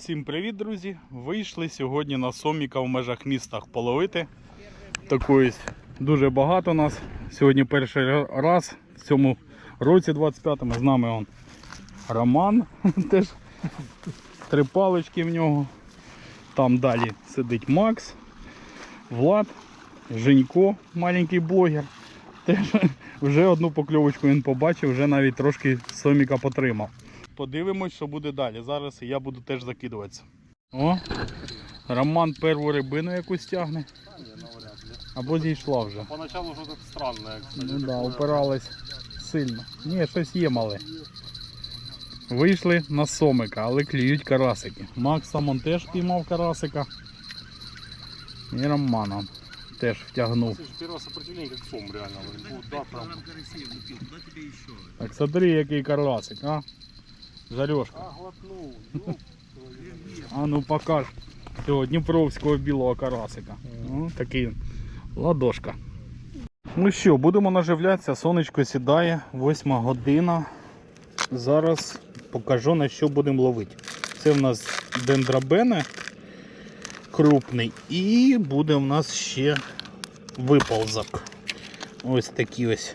Всім привіт, друзі! Вийшли сьогодні на соміка в межах міста половити. Такої дуже багато нас. Сьогодні перший раз в цьому році 25-му з нами он Роман. Теж три палички в нього. Там далі сидить Макс, Влад, Женько, маленький блогер. Теж вже одну покльовочку він побачив, вже навіть трошки соміка потримав. Подивимось, що буде далі. Зараз я буду теж закидуватися. О, Роман перву рибину якусь тягне. Або зійшла вже. Поначалу щось странне, як Ну да, упиралась сильно. Ні, щось є мале. Вийшли на сомика, але клюють карасики. Макс там он теж піймав карасика. І Романа теж втягнув. Це перше сопротивлення, як сом реально. Ну, да, прям. Так смотри, який карасик, а? Жарешка. А, глотнув. Ну, А ну покаж цього дніпровського білого карасика. Ну, такий ладошка. Ну що, будемо наживлятися, сонечко сідає, 8 година. Зараз покажу на що будемо ловити. Це в нас дендрабене крупний і буде в нас ще виползок. Ось такі ось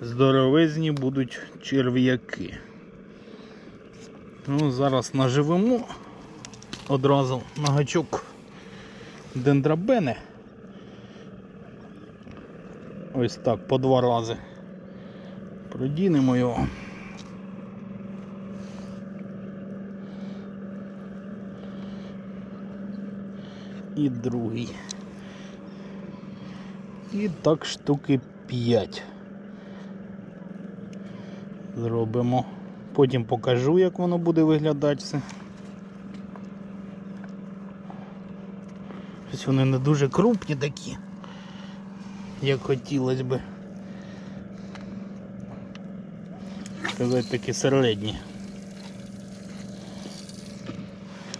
здоровезні будуть черв'яки. Ну, зараз наживемо одразу на гачок дендрабени. Ось так по два рази. Продінемо його. І другий. І так штуки 5. Зробимо. Потім покажу, як воно буде виглядати все. Щось вони не дуже крупні такі, як хотілося би. Сказати такі середні.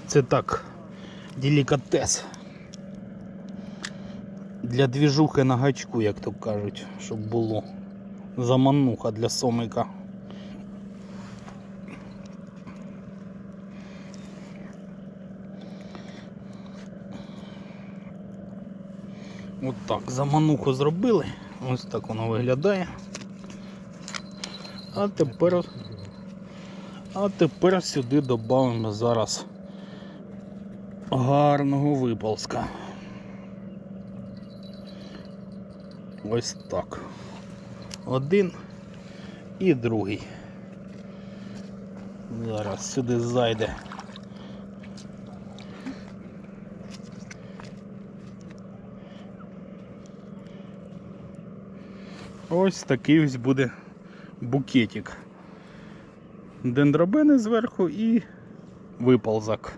Це так, делікатес. Для двіжухи на гачку, як то кажуть, щоб було. Замануха для сомика. От так, замануху зробили. Ось так воно виглядає. А тепер, а тепер сюди додамо зараз гарного виползка. Ось так. Один і другий. Зараз сюди зайде. Ось такий ось буде букетик. Дендробени зверху і виползак.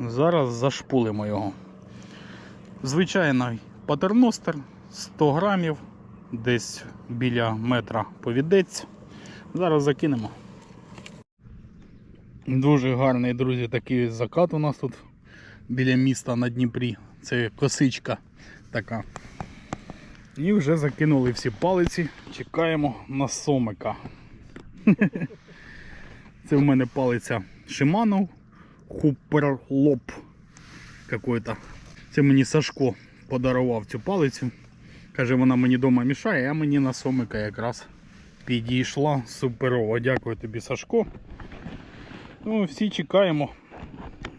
Зараз зашпулимо його. Звичайний патерностер 100 грамів, десь біля метра повідець. Зараз закинемо. Дуже гарний, друзі, такий закат у нас тут біля міста на Дніпрі. Це косичка така. І вже закинули всі палиці, чекаємо на сомика. Це в мене палиця Shimano Хуперлоп какой-то. Це мені Сашко подарував цю палицю. Каже, вона мені вдома мішає, а мені на сомика якраз підійшла суперово. Дякую тобі, Сашко. Ну, всі чекаємо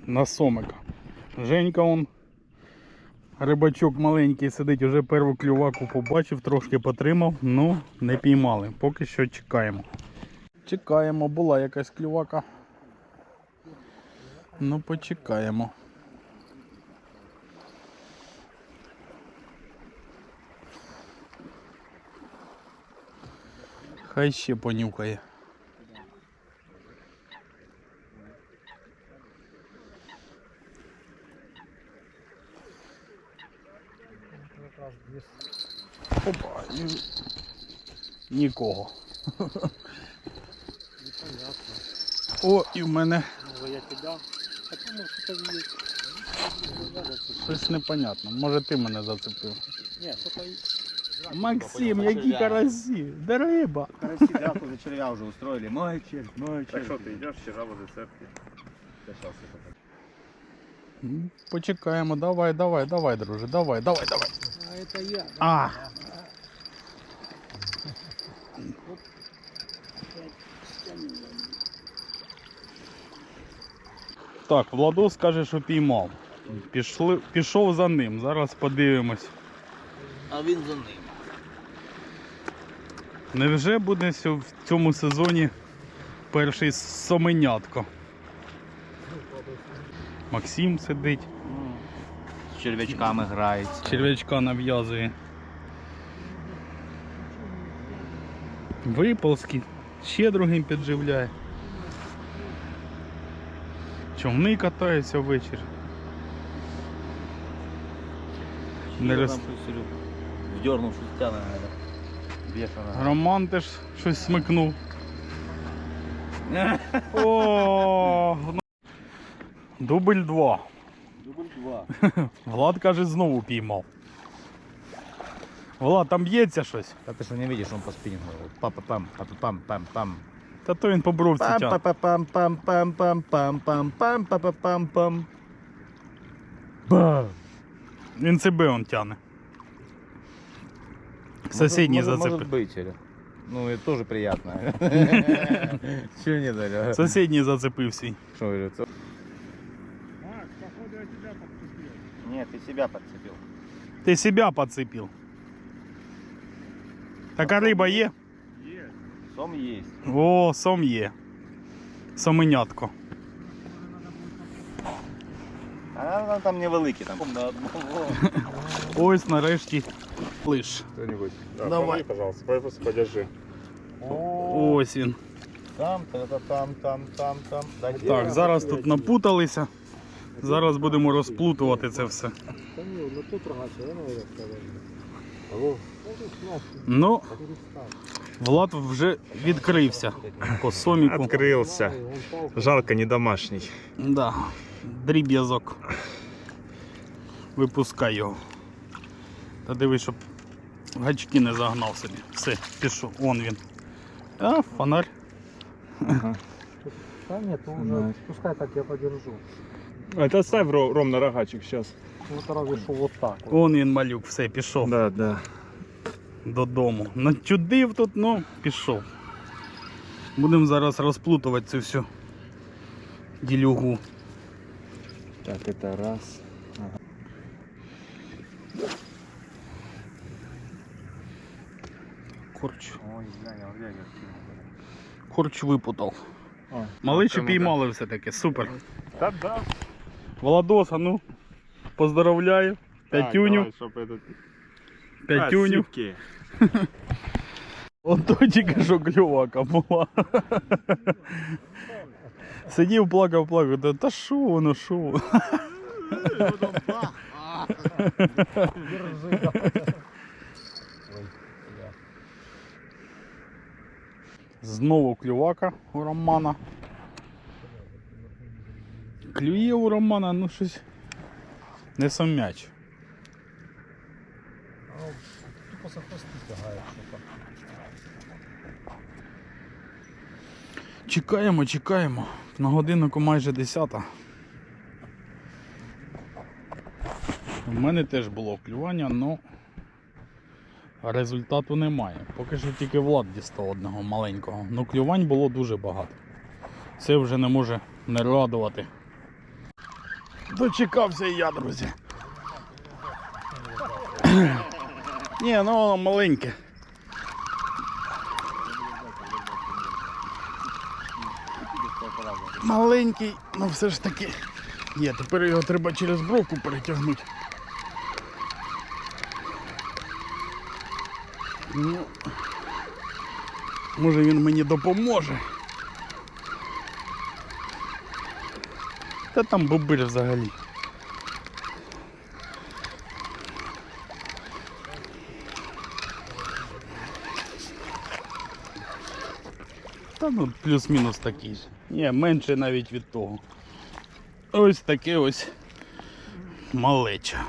на сомика. Женька он Рибачок маленький сидить, вже перву клюваку побачив, трошки потримав, ну не піймали. Поки що чекаємо. Чекаємо, була якась клювака. Ну почекаємо. Хай ще понюхає. Нікого. непонятно. О, і в мене Може я кидав. А тому що там є. щось непонятно. Може ти мене зацепив. Ні, що Максим, які карасі, де риба. Караси, да, уже червя уже устроили. Мой червь, мой червь. Так що ти йдеш, ще жаба зацепки. Почекаємо, давай, давай, давай, друже, давай, давай, давай. А это я. А, так, Владос каже, що піймав. Пішли, пішов за ним. Зараз подивимось. А він за ним. Невже буде в цьому сезоні перший соменятко? Максим сидить, З черв'ячками грається. черв'ячка нав'язує. Виползки, ще другим підживляє. Човни катаються ввечері. Не роз... Вдернув, щось тяне. Роман теж щось смикнув. О, ну. Дубль 2. Дубль два. Влад каже, знову піймав. Влад, там б'ється щось. А ты что не видишь, он по спиннингу. Пам-пам, пам пам пам Та то він по бровці тягне. пам пам пам пам пам пам пам пам пам пам Бам! Він себе он тягне. Сусідній Может- может зацепив. быть, или? Ну, это тоже приятно. Чего не дали? Сусідній зацепив свій. Что, говорю, это- Макс, походу я тебя подцепил. Нет, ты себя подцепил. Ти себе поцепив. Така риба є? Сом есть. О, сом є. Соменятко. А вона там невеликі, там на одного. Ось нарешті лиш. Кто-нибудь. Да, Давай. помоги, пожалуйста, просто подержи. Ось він. Там, та там, там, там, там. Так, зараз тут напуталися. Зараз будемо розплутувати це все. Да не, ну тут рогача, я сказал. Алло. Ну, Влад вже відкрився по соміку. Открылся. Жалко, не домашний. Да, дріб'язок. Випускай його. Та дивись, щоб гачки не загнав собі. Все, пішов, вон він. А, фонарь. Да нет, ну уже, пускай так я подержу. Это оставь ро- ровно рогачик сейчас. Вот разве что вот так вот. Вон він малюк, все, пішов Да, да. Додому. Начудив тут, ну, пішов. Будемо зараз розплутувати цю всю ділюгу. Так, это раз. Корч. Ой, глянь, глянь, Корч випутав. Маличу піймали все-таки, супер. Да, да. Владоса, ну, поздравляю. П'ятюню, п'ятюню. А, сивки. Ото тільки що кльовака була. Сидів, плакав, плакав. Та, та що воно, що? воно? Знову клювака у Романа. Клює у Романа, ну щось не сам'яч. Тупо Со хвосты. Чекаємо, чекаємо. На годиннику майже 10. У мене теж було клювання, але результату немає. Поки що тільки Влад дістав одного маленького. Ну клювань було дуже багато. Це вже не може не радувати. Дочекався і я, друзі. Ні, ну воно маленьке. Маленький, ну все ж таки. Є, тепер його треба через бровку перетягнути. Ну, може він мені допоможе. Та там бобир взагалі. Та ну плюс-мінус такий ж. Ні, менше навіть від того. Ось таке ось малеча.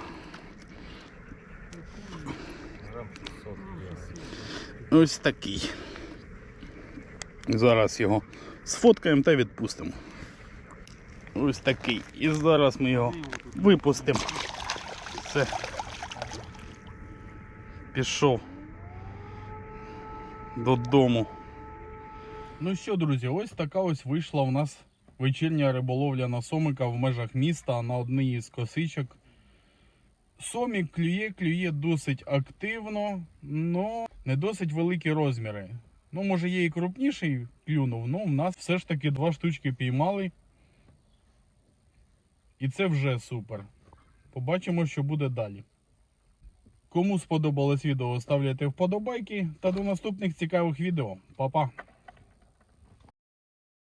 Ось такий. Зараз його сфоткаємо та відпустимо. Ось такий. І зараз ми його випустимо. Все. Пішов додому. Ну що, друзі, ось така ось вийшла у нас вечірня риболовля на сомика в межах міста на одній із косичок. Сомік клює, клює досить активно, але не досить великі розміри. Ну, може, є і крупніший клюнув, але в нас все ж таки два штучки піймали. І це вже супер. Побачимо, що буде далі. Кому сподобалось відео, ставляйте вподобайки та до наступних цікавих відео. Па-па!